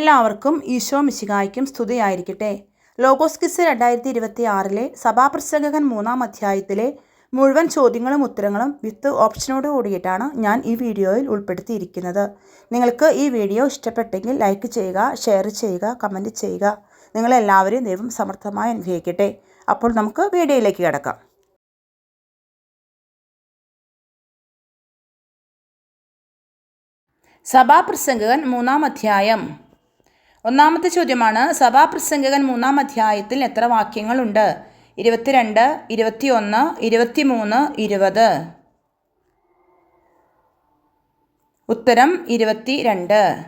എല്ലാവർക്കും ഈശോ മിശികായ്ക്കും സ്തുതിയായിരിക്കട്ടെ. Logos kiss രണ്ടായിരത്തി ഇരുപത്തി ആറിലെ സഭാപ്രസംഗകൻ മൂന്നാം അധ്യായത്തിലെ മുഴുവൻ ചോദ്യങ്ങളും ഉത്തരങ്ങളും വിത്ത് ഓപ്ഷനോട് കൂടിയിട്ടാണ് ഞാൻ ഈ വീഡിയോയിൽ ഉൾപ്പെടുത്തിയിരിക്കുന്നത്. നിങ്ങൾക്ക് ഈ വീഡിയോ ഇഷ്ടപ്പെട്ടെങ്കിൽ ലൈക്ക് ചെയ്യുക ഷെയർ ചെയ്യുക കമന്റ് ചെയ്യുക. നിങ്ങളെല്ലാവരെയും ദൈവം സമർത്ഥമായി അനുഗ്രഹിക്കട്ടെ. അപ്പോൾ നമുക്ക് വീഡിയോയിലേക്ക് കിടക്കാം. സഭാപ്രസംഗകൻ മൂന്നാം അധ്യായം ഒന്നാമത്തെ ചോദ്യമാണ് സഭാപ്രസംഗകൻ മൂന്നാം അധ്യായത്തിൽ എത്ര വാക്യങ്ങളുണ്ട്? ഇരുപത്തിരണ്ട് ഇരുപത്തിയൊന്ന് ഇരുപത്തിമൂന്ന് ഇരുപത്. ഉത്തരം ഇരുപത്തിരണ്ട്.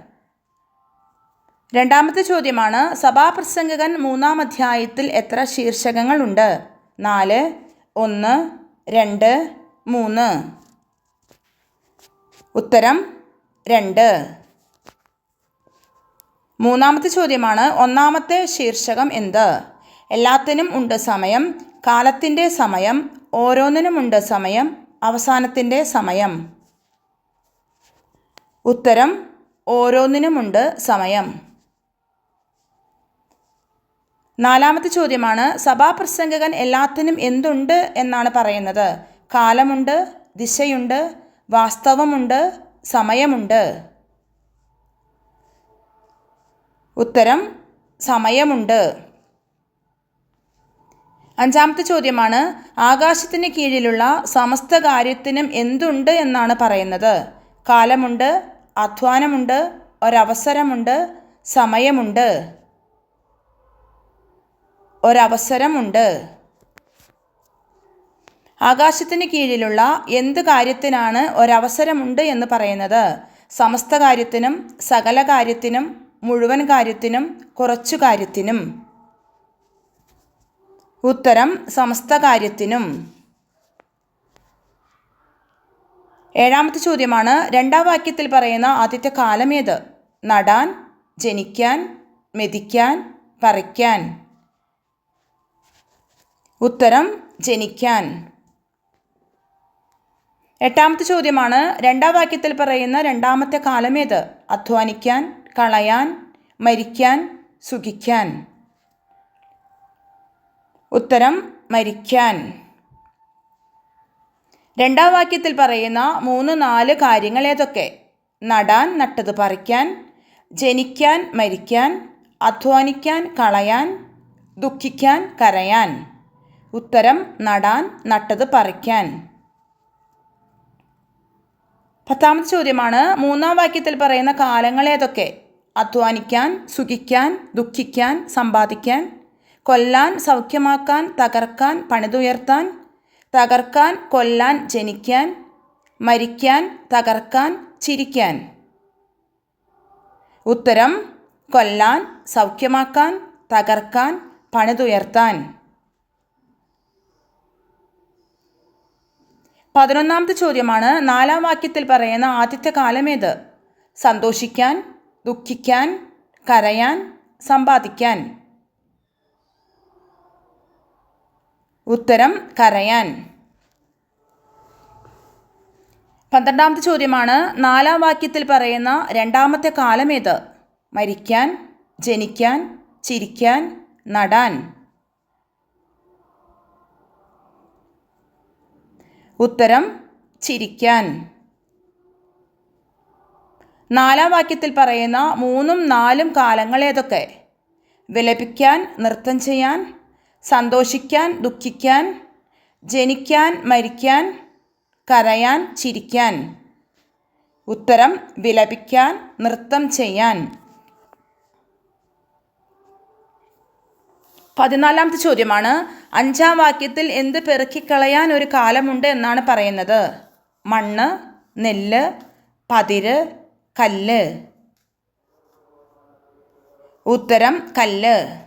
രണ്ടാമത്തെ ചോദ്യമാണ് സഭാപ്രസംഗകൻ മൂന്നാം അധ്യായത്തിൽ എത്ര ശീർഷകങ്ങളുണ്ട്? നാല് ഒന്ന് രണ്ട് മൂന്ന്. ഉത്തരം രണ്ട്. മൂന്നാമത്തെ ചോദ്യമാണ് ഒന്നാമത്തെ ശീർഷകം എന്ത്? എല്ലാത്തിനും ഉണ്ട് സമയം കാലത്തിന്റെ സമയം ഓരോന്നിനുമുണ്ട് സമയം അവസാനത്തിന്റെ സമയം. ഉത്തരം ഓരോന്നിനുമുണ്ട് സമയം. നാലാമത്തെ ചോദ്യമാണ് സഭാപ്രസംഗകൻ എല്ലാത്തിനും എന്തുണ്ട് എന്നാണ് പറയുന്നത്. കാലമുണ്ട് ദിശയുണ്ട് വാസ്തവമുണ്ട് സമയമുണ്ട്. ഉത്തരം സമയമുണ്ട്. അഞ്ചാമത്തെ ചോദ്യമാണ് ആകാശത്തിന് കീഴിലുള്ള സമസ്ത കാര്യത്തിനും എന്തുണ്ട് എന്നാണ് പറയുന്നത്. കാലമുണ്ട് അധ്വാനമുണ്ട് ഒരവസരമുണ്ട് സമയമുണ്ട്. ഒരവസരമുണ്ട്. ആകാശത്തിന് കീഴിലുള്ള എന്ത് കാര്യത്തിനാണ് ഒരവസരമുണ്ട് എന്ന് പറയുന്നത്? സമസ്ത കാര്യത്തിനും സകല കാര്യത്തിനും മുഴുവൻ കാര്യത്തിനും കുറച്ചു കാര്യത്തിനും. ഉത്തരം സമസ്ത കാര്യത്തിനും. ഏഴാമത്തെ ചോദ്യമാണ് രണ്ടാം വാക്യത്തിൽ പറയുന്ന ആദ്യത്തെ കാലമേത് നടാൻ ജനിക്കാൻ മെതിക്കാൻ പറിക്കാൻ. ഉത്തരം ജനിക്കാൻ. എട്ടാമത്തെ ചോദ്യമാണ് രണ്ടാം വാക്യത്തിൽ പറയുന്ന രണ്ടാമത്തെ കാലമേത് അധ്വാനിക്കാൻ കളയാൻ മരിക്കാൻ സുഖിക്കാൻ. ഉത്തരം മരിക്കാൻ. രണ്ടാം വാക്യത്തിൽ പറയുന്ന മൂന്ന് നാല് കാര്യങ്ങൾ ഏതൊക്കെ? നടാൻ നട്ടത് പറിക്കാൻ ജനിക്കാൻ മരിക്കാൻ അധ്വാനിക്കാൻ കളയാൻ ദുഃഖിക്കാൻ കരയാൻ. ഉത്തരം നടാൻ നട്ടത് പറിക്കാൻ. പത്താമത്തെ ചോദ്യമാണ് മൂന്നാം വാക്യത്തിൽ പറയുന്ന കാലങ്ങൾ ഏതൊക്കെ? അധ്വാനിക്കാൻ സുഖിക്കാൻ ദുഃഖിക്കാൻ സമ്പാദിക്കാൻ കൊല്ലാൻ സൗഖ്യമാക്കാൻ തകർക്കാൻ പണിതുയർത്താൻ തകർക്കാൻ കൊല്ലാൻ ജനിക്കാൻ മരിക്കാൻ തകർക്കാൻ ചിരിക്കാൻ. ഉത്തരം കൊല്ലാൻ സൗഖ്യമാക്കാൻ തകർക്കാൻ പണിതുയർത്താൻ. പതിനൊന്നാമത്തെ ചോദ്യമാണ് നാലാം വാക്യത്തിൽ പറയുന്ന ആദ്യത്തെ കാലമേത് സന്തോഷിക്കാൻ ദുഃഖിക്കാൻ കരയാൻ സമ്പാദിക്കാൻ. ഉത്തരം കരയാൻ. പന്ത്രണ്ടാമത്തെ ചോദ്യമാണ്. നാലാം വാക്യത്തിൽ പറയുന്ന രണ്ടാമത്തെ കാലമേത് മരിക്കാൻ ജനിക്കാൻ ചിരിക്കാൻ നടാൻ. ഉത്തരം ചിരിക്കാൻ. നാലാം വാക്യത്തിൽ പറയുന്ന മൂന്നും നാലും കാലങ്ങൾ ഏതൊക്കെ? വിലപിക്കാൻ നൃത്തം ചെയ്യാൻ സന്തോഷിക്കാൻ ദുഃഖിക്കാൻ ജനിക്കാൻ മരിക്കാൻ കരയാൻ ചിരിക്കാൻ. ഉത്തരം വിലപിക്കാൻ നൃത്തം ചെയ്യാൻ. പതിനാലാമത്തെ ചോദ്യമാണ് അഞ്ചാം വാക്യത്തിൽ എന്ത് പെറുക്കിക്കളയാൻ ഒരു കാലമുണ്ട് എന്നാണ് പറയുന്നത്? മണ്ണ് നെല്ല് പതിര് കല്ല്. ഉത്തരം കല്ല്.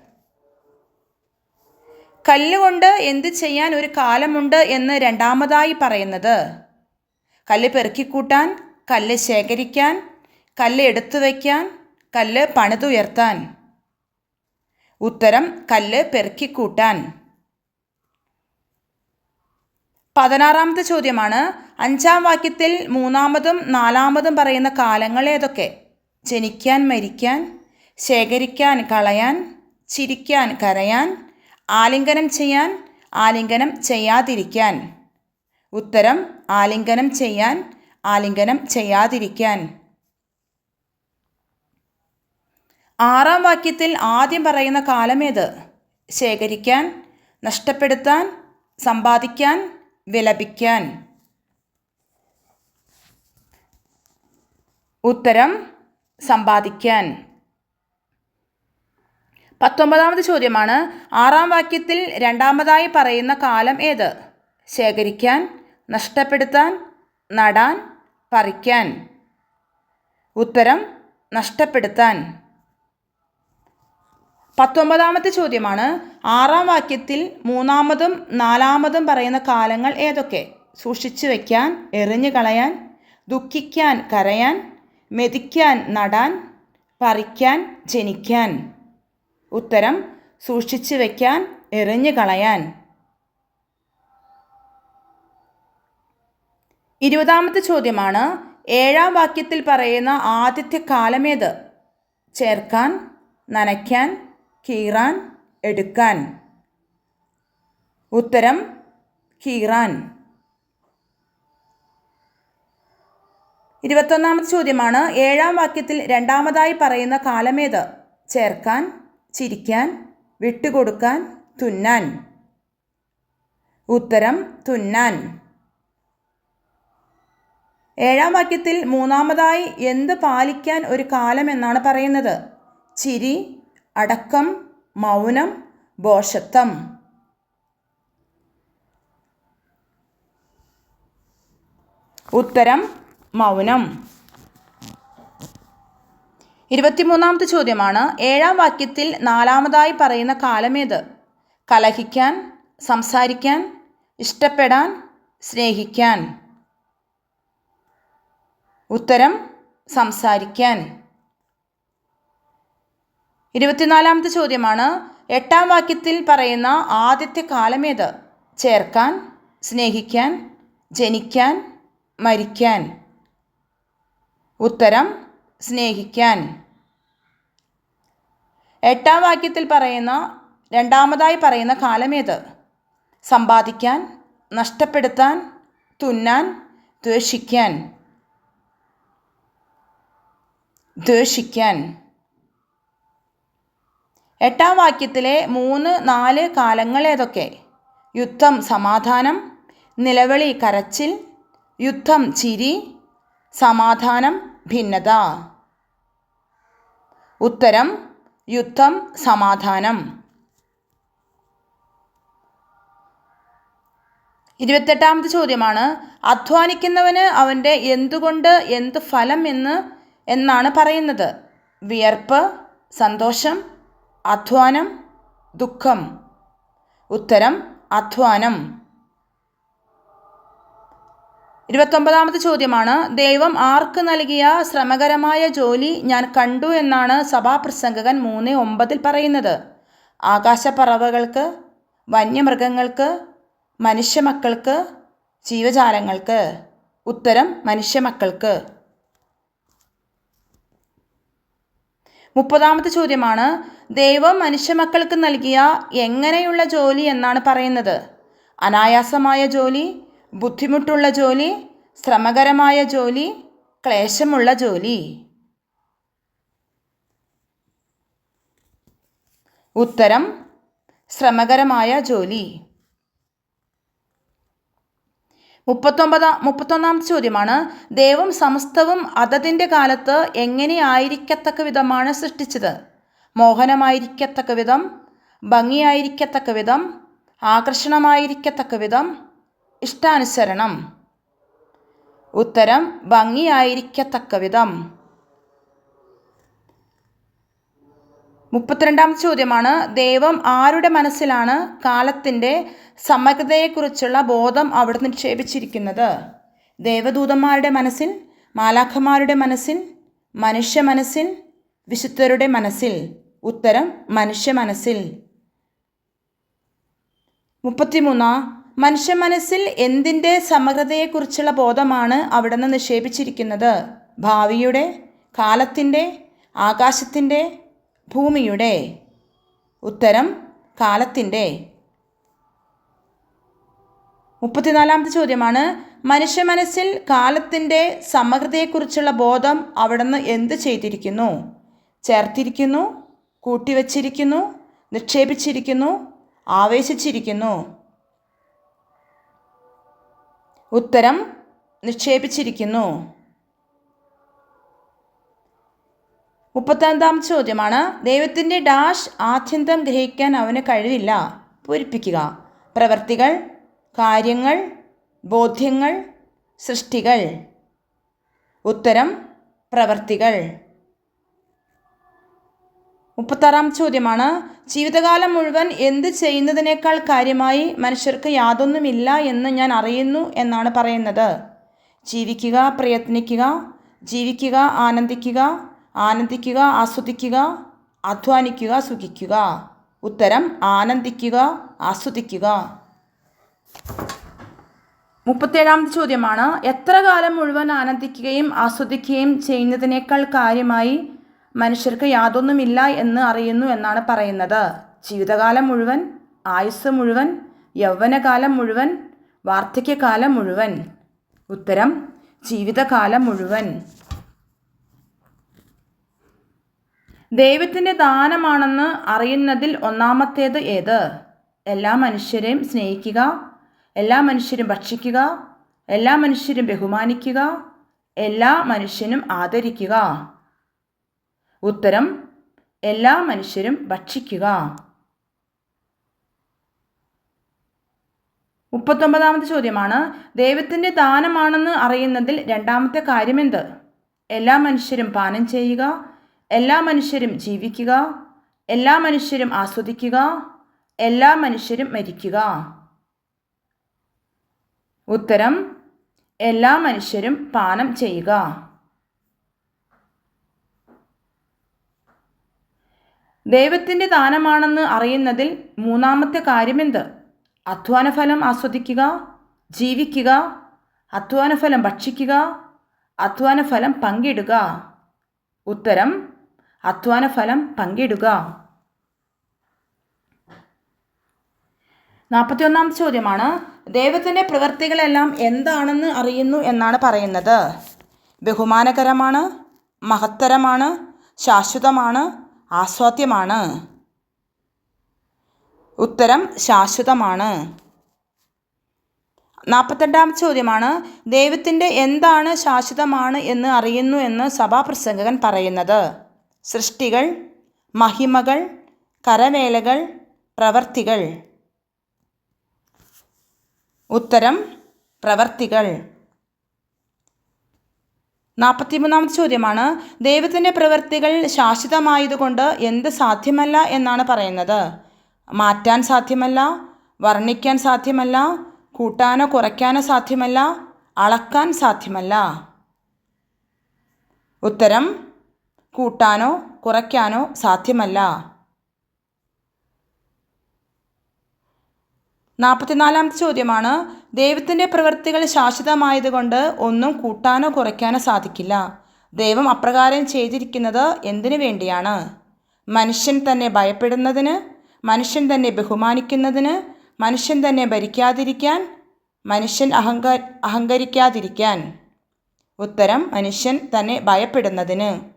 കല്ലുകൊണ്ട് എന്ത് ചെയ്യാൻ ഒരു കാലമുണ്ട് എന്ന് രണ്ടാമതായി പറയുന്നത്? കല്ല് പെറുക്കിക്കൂട്ടാൻ കല്ല് ശേഖരിക്കാൻ കല്ല് എടുത്തു വയ്ക്കാൻ കല്ല് പണിതുയർത്താൻ. ഉത്തരം കല്ല് പെറുക്കിക്കൂട്ടാൻ. പതിനാറാമത്തെ ചോദ്യമാണ് അഞ്ചാം വാക്യത്തിൽ മൂന്നാമതും നാലാമതും പറയുന്ന കാലങ്ങൾ ഏതൊക്കെ? ജനിക്കാൻ മരിക്കാൻ ശേഖരിക്കാൻ കളയാൻ ചിരിക്കാൻ കരയാൻ ആലിംഗനം ചെയ്യാൻ ആലിംഗനം ചെയ്യാതിരിക്കാൻ. ഉത്തരം ആലിംഗനം ചെയ്യാൻ ആലിംഗനം ചെയ്യാതിരിക്കാൻ. ആറാം വാക്യത്തിൽ ആദ്യം പറയുന്ന കാലമേത് ശേഖരിക്കാൻ നഷ്ടപ്പെടുത്താൻ സമ്പാദിക്കാൻ വിലപിക്കാൻ. ഉത്തരം സമ്പാദിക്കാൻ. പത്തൊമ്പതാമത് ചോദ്യമാണ് ആറാം വാക്യത്തിൽ രണ്ടാമതായി പറയുന്ന കാലം ഏത്? ശേഖരിക്കാൻ നഷ്ടപ്പെടുത്താൻ നടാൻ പറിക്കാൻ. ഉത്തരം നഷ്ടപ്പെടുത്താൻ. പത്തൊമ്പതാമത്തെ ചോദ്യമാണ് ആറാം വാക്യത്തിൽ മൂന്നാമതും നാലാമതും പറയുന്ന കാലങ്ങൾ ഏതൊക്കെ? സൂക്ഷിച്ചു വയ്ക്കാൻ എറിഞ്ഞു കളയാൻ ദുഃഖിക്കാൻ കരയാൻ മെതിക്കാൻ നടാൻ പറിക്കാൻ ജനിക്കാൻ. ഉത്തരം സൂക്ഷിച്ചു വയ്ക്കാൻ എറിഞ്ഞു കളയാൻ. ഇരുപതാമത്തെ ചോദ്യമാണ് ഏഴാം വാക്യത്തിൽ പറയുന്ന ആദ്യത്തെ കാലമേത്? ചേർക്കാൻ നനയ്ക്കാൻ കീറാൻ എടുക്കാൻ. ഉത്തരം കീറാൻ. ഇരുപത്തൊന്നാമത്തെ ചോദ്യമാണ്. ഏഴാം വാക്യത്തിൽ രണ്ടാമതായി പറയുന്ന കാലമേത്? ചേർക്കാൻ ചിരിക്കാൻ വിട്ടുകൊടുക്കാൻ തുന്നാൻ. ഉത്തരം തുന്നാൻ. ഏഴാം വാക്യത്തിൽ മൂന്നാമതായി എന്ത് പാലിക്കാൻ ഒരു കാലം എന്നാണ് പറയുന്നത്? ചിരി അടക്കം മൗനം ബോഷത്വം ഉത്തരം മൗനം. ഇരുപത്തിമൂന്നാമത്തെ ചോദ്യമാണ്. ഏഴാം വാക്യത്തിൽ നാലാമതായി പറയുന്ന കാലമേത്? കലഹിക്കാൻ സംസാരിക്കാൻ ഇഷ്ടപ്പെടാൻ സ്നേഹിക്കാൻ. ഉത്തരം സംസാരിക്കാൻ. ഇരുപത്തിനാലാമത്തെ ചോദ്യമാണ്. എട്ടാം വാക്യത്തിൽ പറയുന്ന ആദ്യത്തെ കാലമേത്? ചേർക്കാൻ സ്നേഹിക്കാൻ ജനിക്കാൻ മരിക്കാൻ. ഉത്തരം സ്നേഹിക്കാൻ. എട്ടാം വാക്യത്തിൽ പറയുന്ന രണ്ടാമതായി പറയുന്ന കാലമേത് സമ്പാദിക്കാൻ നഷ്ടപ്പെടുത്താൻ തുന്നാൻ ദ്വേഷിക്കാൻ. ദ്വേഷിക്കാൻ. എട്ടാം വാക്യത്തിലെ മൂന്ന് നാല് കാലങ്ങൾ ഏതൊക്കെ? യുദ്ധം സമാധാനം നിലവിളി കരച്ചിൽ യുദ്ധം ചിരി സമാധാനം ഭിന്നത. ഉത്തരം യുദ്ധം സമാധാനം. ഇരുപത്തെട്ടാമത്തെ ചോദ്യമാണ് അധ്വാനിക്കുന്നവന് അവന്റെ എന്തുകൊണ്ട് എന്ത് ഫലം എന്ന് എന്നാണ് പറയുന്നത്. വിയർപ്പ് സന്തോഷം അധ്വാനം ദുഃഖം. ഉത്തരം അധ്വാനം. ഇരുപത്തൊമ്പതാമത്തെ ചോദ്യമാണ്. ദൈവം ആർക്ക് നൽകിയ ശ്രമകരമായ ജോലി ഞാൻ കണ്ടു എന്നാണ് സഭാപ്രസംഗകൻ മൂന്ന് ഒമ്പതിൽ പറയുന്നത്. ആകാശപ്പറവകൾക്ക് വന്യമൃഗങ്ങൾക്ക് മനുഷ്യമക്കൾക്ക് ജീവജാലങ്ങൾക്ക്. ഉത്തരം മനുഷ്യമക്കൾക്ക്. മുപ്പതാമത്തെ ചോദ്യമാണ്. ദൈവം മനുഷ്യമക്കൾക്ക് നൽകിയ എങ്ങനെയുള്ള ജോലി എന്നാണ് പറയുന്നത്. അനായാസമായ ജോലി ബുദ്ധിമുട്ടുള്ള ജോലി ശ്രമകരമായ ജോലി ക്ലേശമുള്ള ജോലി. ഉത്തരം ശ്രമകരമായ ജോലി. മുപ്പത്തൊമ്പതാം മുപ്പത്തൊന്നാമത്തെ ചോദ്യമാണ്. ദൈവം സമസ്തവും അതതിന്റെ കാലത്ത് എങ്ങനെയായിരിക്കത്തക്ക വിധമാണ് സൃഷ്ടിച്ചത്? മോഹനമായിരിക്കത്തക്ക വിധം ഭംഗിയായിരിക്കത്തക്ക വിധം ആകർഷണമായിരിക്കത്തക്ക വിധം ഇഷ്ടാനുസരണം. ഉത്തരം ഭംഗിയായിരിക്കത്തക്ക വിധം മുപ്പത്തിരണ്ടാം ചോദ്യമാണ് ദൈവം ആരുടെ മനസ്സിലാണ് കാലത്തിന്റെ സമഗ്രതയെക്കുറിച്ചുള്ള ബോധം അവിടെ നിക്ഷേപിച്ചിരിക്കുന്നത്? ദേവദൂതന്മാരുടെ മനസ്സിൽ മാലാഖമാരുടെ മനസ്സിൽ മനുഷ്യ മനസ്സിൽ വിശുദ്ധരുടെ മനസ്സിൽ. ഉത്തരം മനുഷ്യ മനസ്സിൽ. മുപ്പത്തിമൂന്ന് മനുഷ്യ മനസ്സിൽ എന്തിന്റെ സമഗ്രതയെക്കുറിച്ചുള്ള ബോധമാണ് അവിടെ നിന്ന് നിക്ഷേപിച്ചിരിക്കുന്നത്? ഭാവിയുടെ കാലത്തിന്റെ ആകാശത്തിന്റെ ഭൂമിയുടെ? ഉത്തരം കാലത്തിന്റെ. മുപ്പത്തിനാലാമത്തെ ചോദ്യമാണ് മനുഷ്യ മനസ്സിൽ കാലത്തിന്റെ സമഗ്രതയെക്കുറിച്ചുള്ള ബോധം അവിടുന്ന് എന്ത് ചെയ്തിരിക്കുന്നു? ചേർത്തിരിക്കുന്നു കൂട്ടിവച്ചിരിക്കുന്നു നിക്ഷേപിച്ചിരിക്കുന്നു ആവേശിച്ചിരിക്കുന്നു. ഉത്തരം നിക്ഷേപിച്ചിരിക്കുന്നു. മുപ്പത്താമതാം ചോദ്യമാണ്. ദൈവത്തിന്റെ ഡാഷ് ആദ്യന്തം ഗ്രഹിക്കാൻ അവന് കഴിവില്ല. പൂരിപ്പിക്കുക. പ്രവർത്തികൾ കാര്യങ്ങൾ ബോധ്യങ്ങൾ സൃഷ്ടികൾ. ഉത്തരം പ്രവർത്തികൾ. മുപ്പത്താറാം ചോദ്യമാണ്. ജീവിതകാലം മുഴുവൻ എന്ത് ചെയ്യുന്നതിനേക്കാൾ കാര്യമായി മനുഷ്യർക്ക് യാതൊന്നുമില്ല എന്ന് ഞാൻ അറിയുന്നു എന്നാണ് പറയുന്നത്. ജീവിക്കുക പ്രയത്നിക്കുക ജീവിക്കുക ആനന്ദിക്കുക ആനന്ദിക്കുക ആസ്വദിക്കുക അധ്വാനിക്കുക സുഖിക്കുക. ഉത്തരം ആനന്ദിക്കുക ആസ്വദിക്കുക. മുപ്പത്തേഴാമത്തെ ചോദ്യമാണ്. എത്ര കാലം മുഴുവൻ ആനന്ദിക്കുകയും ആസ്വദിക്കുകയും ചെയ്യുന്നതിനേക്കാൾ കാര്യമായി മനുഷ്യർക്ക് യാതൊന്നുമില്ല എന്ന് അറിയുന്നു എന്നാണ് പറയുന്നത്. ജീവിതകാലം മുഴുവൻ ആയുസ് മുഴുവൻ യൗവനകാലം മുഴുവൻ വാർദ്ധക്യകാലം മുഴുവൻ. ഉത്തരം ജീവിതകാലം മുഴുവൻ. ദൈവത്തിന്റെ ദാനമാണെന്ന് അറിയുന്നതിൽ ഒന്നാമത്തേത് ഏത്? എല്ലാ മനുഷ്യരെയും സ്നേഹിക്കുക എല്ലാ മനുഷ്യരും ഭക്ഷിക്കുക എല്ലാ മനുഷ്യരും ബഹുമാനിക്കുക എല്ലാ മനുഷ്യനും ആദരിക്കുക. ഉത്തരം എല്ലാ മനുഷ്യരും ഭക്ഷിക്കുക. മുപ്പത്തൊമ്പതാമത്തെ ചോദ്യമാണ് ദൈവത്തിന്റെ ദാനമാണെന്ന് അറിയുന്നതിൽ രണ്ടാമത്തെ കാര്യമെന്ത്? എല്ലാ മനുഷ്യരും പാനം ചെയ്യുക എല്ലാ മനുഷ്യരും ജീവിക്കുക എല്ലാ മനുഷ്യരും ആസ്വദിക്കുക എല്ലാ മനുഷ്യരും മരിക്കുക. ഉത്തരം എല്ലാ മനുഷ്യരും പാനം ചെയ്യുക. ദൈവത്തിന്റെ ദാനമാണെന്ന് അറിയുന്നതിൽ മൂന്നാമത്തെ കാര്യമെന്ത്? അധ്വാനഫലം ആസ്വദിക്കുക ജീവിക്കുക അധ്വാനഫലം ഭക്ഷിക്കുക അധ്വാനഫലം പങ്കിടുക. ഉത്തരം അധ്വാനഫലം പങ്കിടുക. നാൽപ്പത്തിയൊന്നാമത്തെ ചോദ്യമാണ്. ദൈവത്തിന്റെ പ്രവൃത്തികളെല്ലാം എന്താണെന്ന് അറിയുന്നു എന്നാണ് പറയുന്നത്. ബഹുമാനകരമാണ് മഹത്തരമാണ് ശാശ്വതമാണ് ആസ്വാദ്യമാണ്. ഉത്തരം ശാശ്വതമാണ്. നാൽപ്പത്തെട്ടാം ചോദ്യമാണ് ദൈവത്തിന്റെ എന്താണ് ശാശ്വതമാണ് എന്ന് അറിയുന്നു എന്ന് സഭാപ്രസംഗകൻ പറയുന്നത്. സൃഷ്ടികൾ മഹിമകൾ കരവേലകൾ പ്രവർത്തികൾ. ഉത്തരം പ്രവർത്തികൾ. നാൽപ്പത്തിമൂന്നാമത്തെ ചോദ്യമാണ് ദൈവത്തിന്റെ പ്രവൃത്തികൾ ശാശ്വതമായതുകൊണ്ട് എന്ത് സാധ്യമല്ല എന്നാണ് പറയുന്നത്. മാറ്റാൻ സാധ്യമല്ല വർണിക്കാൻ സാധ്യമല്ല കൂട്ടാനോ കുറയ്ക്കാനോ സാധ്യമല്ല അളക്കാൻ സാധ്യമല്ല. ഉത്തരം കൂട്ടാനോ കുറയ്ക്കാനോ സാധ്യമല്ല. നാൽപ്പത്തിനാലാമത്തെ ചോദ്യമാണ് ദൈവത്തിന്റെ പ്രവൃത്തികൾ ശാശ്വതമായതുകൊണ്ട് ഒന്നും കൂട്ടാനോ കുറയ്ക്കാനോ സാധിക്കില്ല. ദൈവം അപ്രകാരം ചെയ്തിരിക്കുന്നത് എന്തിനു വേണ്ടിയാണ്? മനുഷ്യൻ തന്നെ ഭയപ്പെടുന്നതിന് മനുഷ്യൻ തന്നെ ബഹുമാനിക്കുന്നതിന് മനുഷ്യൻ തന്നെ ഭരിക്കാതിരിക്കാൻ മനുഷ്യൻ അഹങ്ക അഹങ്കരിക്കാതിരിക്കാൻ. ഉത്തരം മനുഷ്യൻ തന്നെ ഭയപ്പെടുന്നതിന്.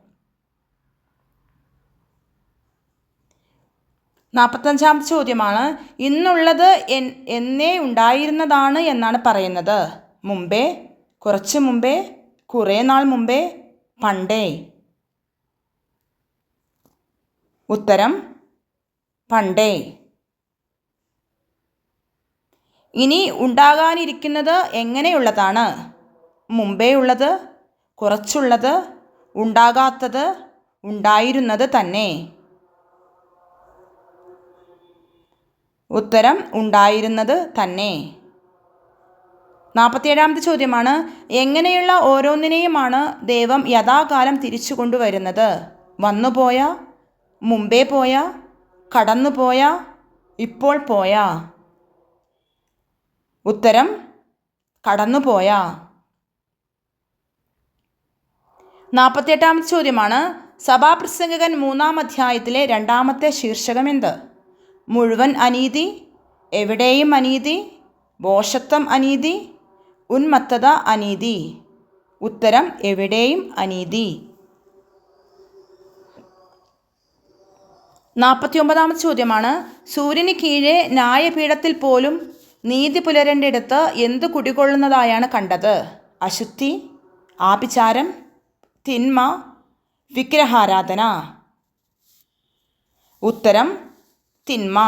നാൽപ്പത്തഞ്ചാമത്തെ ചോദ്യമാണ് ഇന്നുള്ളത് എൻ എന്നേ ഉണ്ടായിരുന്നതാണ് എന്നാണ് പറയുന്നത്. മുമ്പേ കുറച്ച് മുമ്പേ കുറേ നാൾ മുമ്പേ പണ്ടേ. ഉത്തരം പണ്ടേ. ഇനി ഉണ്ടാകാനിരിക്കുന്നത് എങ്ങനെയുള്ളതാണ്? മുമ്പേ ഉള്ളത് കുറച്ചുള്ളത് ഉണ്ടാകാത്തത് ഉണ്ടായിരുന്നത് തന്നെ. ഉത്തരം ഉണ്ടായിരുന്നത് തന്നെ. നാൽപ്പത്തിയേഴാമത്തെ ചോദ്യമാണ് എങ്ങനെയുള്ള ഓരോന്നിനെയുമാണ് ദൈവം യഥാകാലം തിരിച്ചു കൊണ്ടുവരുന്നത്? വന്നുപോയ മുമ്പേ പോയ കടന്നുപോയ ഇപ്പോൾ പോയ? ഉത്തരം കടന്നുപോയ നാൽപ്പത്തിയെട്ടാമത്തെ ചോദ്യമാണ് സഭാപ്രസംഗകൻ മൂന്നാം അധ്യായത്തിലെ രണ്ടാമത്തെ ശീർഷകം എന്ത് മുഴുവൻ അനീതി എവിടെയും അനീതി ബോഷത്വം അനീതി ഉന്മത്തത അനീതി. ഉത്തരം എവിടെയും അനീതി. നാൽപ്പത്തി ഒമ്പതാമത്തെ ചോദ്യമാണ്. സൂര്യന് കീഴേ ന്യായപീഠത്തിൽ പോലും നീതി പുലരേണ്ടിടത്ത് എന്ത് കുടികൊള്ളുന്നതായാണ് കണ്ടത്? അശുദ്ധി ആഭിചാരം തിന്മ വിഗ്രഹാരാധന. ഉത്തരം തിന്മ.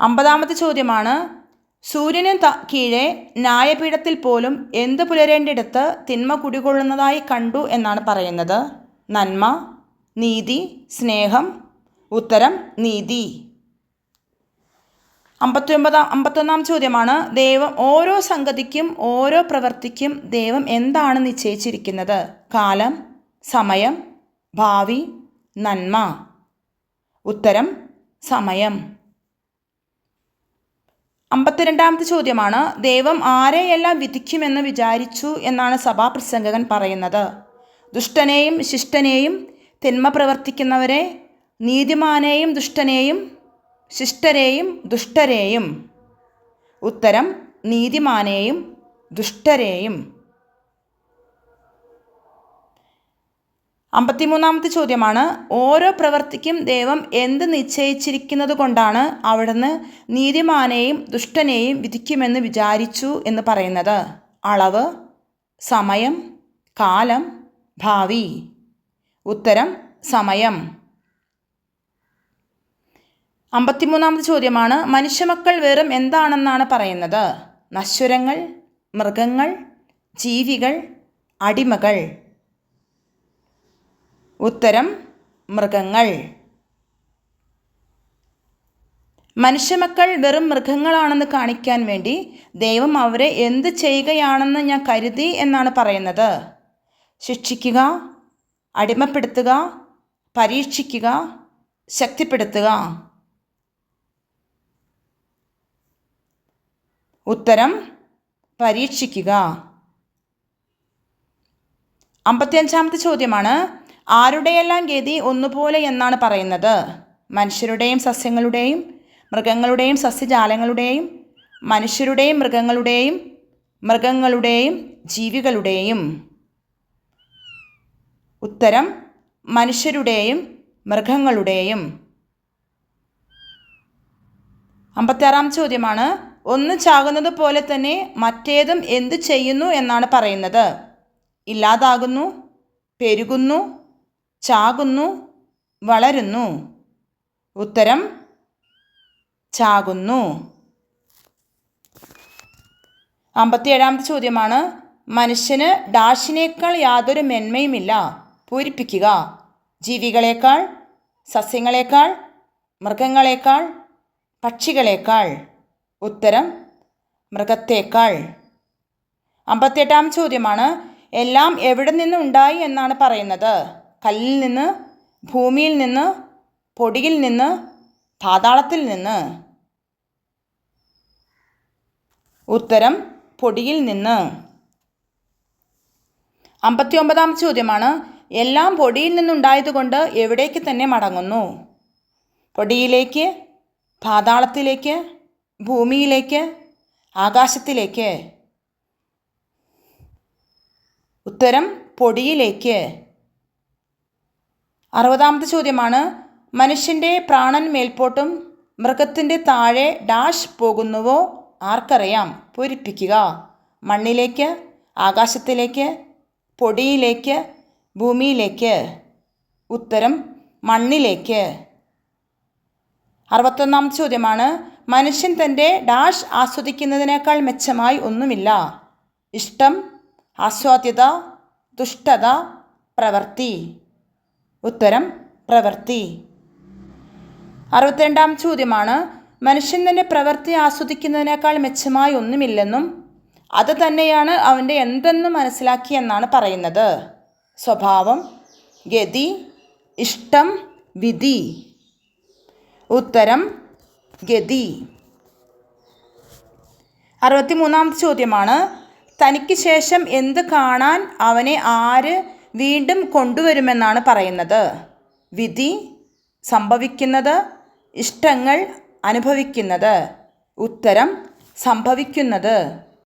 അമ്പതാമത്തെ ചോദ്യമാണ് സൂര്യന് കീഴെ ന്യായപീഠത്തിൽ പോലും എന്ത് പുലരേണ്ടിടത്ത് തിന്മ കുടികൊള്ളുന്നതായി കണ്ടു എന്നാണ് പറയുന്നത്? നന്മ നീതി സ്നേഹം. ഉത്തരം നീതി. അമ്പത്തി ഒമ്പതാം അമ്പത്തൊന്നാം ചോദ്യമാണ് ദൈവം ഓരോ സംഗതിക്കും ഓരോ പ്രവൃത്തിക്കും ദൈവം എന്താണ് നിശ്ചയിച്ചിരിക്കുന്നത്? കാലം സമയം ഭാവി നന്മ. ഉത്തരം സമയം. അമ്പത്തിരണ്ടാമത്തെ ചോദ്യമാണ് ദൈവം ആരെയെല്ലാം വിധിക്കുമെന്ന് വിചാരിച്ചു എന്നാണ് സഭാപ്രസംഗകൻ പറയുന്നത്. ദുഷ്ടനെയും ശിഷ്ടനെയും തിന്മ പ്രവർത്തിക്കുന്നവരെ നീതിമാനെയും ദുഷ്ടനെയും ശിഷ്ടരെയും ദുഷ്ടരെയും. ഉത്തരം നീതിമാനെയും ദുഷ്ടരെയും. അമ്പത്തിമൂന്നാമത്തെ ചോദ്യമാണ് ഓരോ പ്രവർത്തിക്കും ദൈവം എന്ത് നിശ്ചയിച്ചിരിക്കുന്നത് കൊണ്ടാണ് അവിടുന്ന് നീതിമാനെയും ദുഷ്ടനെയും വിധിക്കുമെന്ന് വിചാരിച്ചു? എന്ന് പറയുന്നത്. അളവ് സമയം കാലം ഭാവി. ഉത്തരം സമയം. അമ്പത്തിമൂന്നാമത്തെ ചോദ്യമാണ് മനുഷ്യമക്കൾ വെറും എന്താണെന്നാണ് പറയുന്നത്? നശ്വരങ്ങൾ മൃഗങ്ങൾ ജീവികൾ അടിമകൾ. ഉത്തരം മൃഗങ്ങൾ. മനുഷ്യമക്കൾ വെറും മൃഗങ്ങളാണെന്ന് കാണിക്കാൻ വേണ്ടി ദൈവം അവരെ എന്ത് ചെയ്യുകയാണെന്ന് ഞാൻ കരുതി എന്നാണ് പറയുന്നത്. ശിക്ഷിക്കുക അടിമപ്പെടുത്തുക പരീക്ഷിക്കുക ശക്തിപ്പെടുത്തുക. ഉത്തരം പരീക്ഷിക്കുക. അമ്പത്തിയഞ്ചാമത്തെ ചോദ്യമാണ് ആരുടെയെല്ലാം ഗതി ഒന്നുപോലെ എന്നാണ് പറയുന്നത്? മനുഷ്യരുടെയും സസ്യങ്ങളുടെയും മൃഗങ്ങളുടെയും സസ്യജാലങ്ങളുടെയും മനുഷ്യരുടെയും മൃഗങ്ങളുടെയും മൃഗങ്ങളുടെയും ജീവികളുടെയും. ഉത്തരം മനുഷ്യരുടെയും മൃഗങ്ങളുടെയും. അമ്പത്താറാം ചോദ്യമാണ്. ഒന്ന് ചാകുന്നത് പോലെ തന്നെ മറ്റേതും എന്ത് ചെയ്യുന്നു എന്നാണ് പറയുന്നത്? ഇല്ലാതാകുന്നു പെരുകുന്നു ചാകുന്നു വളരുന്നു. ഉത്തരം ചാകുന്നു. അമ്പത്തിയേഴാമത്തെ ചോദ്യമാണ്. മനുഷ്യന് ഡാഷിനേക്കാൾ യാതൊരു മെന്മയുമില്ല. പൂരിപ്പിക്കുക. ജീവികളേക്കാൾ സസ്യങ്ങളേക്കാൾ മൃഗങ്ങളേക്കാൾ പക്ഷികളേക്കാൾ. ഉത്തരം മൃഗത്തേക്കാൾ. അമ്പത്തിയെട്ടാം ചോദ്യമാണ്. എല്ലാം എവിടെ നിന്നുണ്ടായി എന്നാണ് പറയുന്നത്? കല്ലിൽ നിന്ന് ഭൂമിയിൽ നിന്ന് പൊടിയിൽ നിന്ന് പാതാളത്തിൽ നിന്ന്. ഉത്തരം പൊടിയിൽ നിന്ന് അമ്പത്തി ഒമ്പതാം ചോദ്യമാണ്. എല്ലാം പൊടിയിൽ നിന്നുണ്ടായതുകൊണ്ട് എവിടേക്ക് തന്നെ മടങ്ങുന്നു? പൊടിയിലേക്ക് പാതാളത്തിലേക്ക് ഭൂമിയിലേക്ക് ആകാശത്തിലേക്ക്. ഉത്തരം പൊടിയിലേക്ക്. അറുപതാമത്തെ ചോദ്യമാണ്. മനുഷ്യന്റെ പ്രാണൻ മേൽപോട്ടും മൃഗത്തിന്റെ താഴെ ഡാഷ് പോകുന്നുവോ? ആർക്കറിയാം. പൂരിപ്പിക്കുക. മണ്ണിലേക്ക് ആകാശത്തിലേക്ക് പൊടിയിലേക്ക് ഭൂമിയിലേക്ക്. ഉത്തരം മണ്ണിലേക്ക്. അറുപത്തൊന്നാം ചോദ്യമാണ്. മനുഷ്യൻ തന്റെ ഡാഷ് ആസ്വദിക്കുന്നതിനേക്കാൾ മെച്ചമായി ഒന്നുമില്ല. ഇഷ്ടം ആസ്വാദ്യത ദുഷ്ടത പ്രവൃത്തി. ഉത്തരം പ്രവൃത്തി അറുപത്തിരണ്ടാം ചോദ്യമാണ്. മനുഷ്യൻ തന്റെ പ്രവൃത്തി ആസ്വദിക്കുന്നതിനേക്കാൾ മെച്ചമായി ഒന്നുമില്ലെന്നും അത് തന്നെയാണ് അവന്റെ എന്തെന്ന് മനസ്സിലാക്കിയെന്നാണ് പറയുന്നത്. സ്വഭാവം ഗതി ഇഷ്ടം വിധി. ഉത്തരം ഗതി. അറുപത്തിമൂന്നാമത്തെ ചോദ്യമാണ്. തനിക്ക് ശേഷം എന്ത് കാണാൻ അവനെ ആര് വീണ്ടും കൊണ്ടുവരുമെന്നാണ് പറയുന്നത്. വിധി സംഭവിക്കുന്നത് ഇഷ്ടങ്ങൾ അനുഭവിക്കുന്നത്. ഉത്തരം സംഭവിക്കുന്നത്.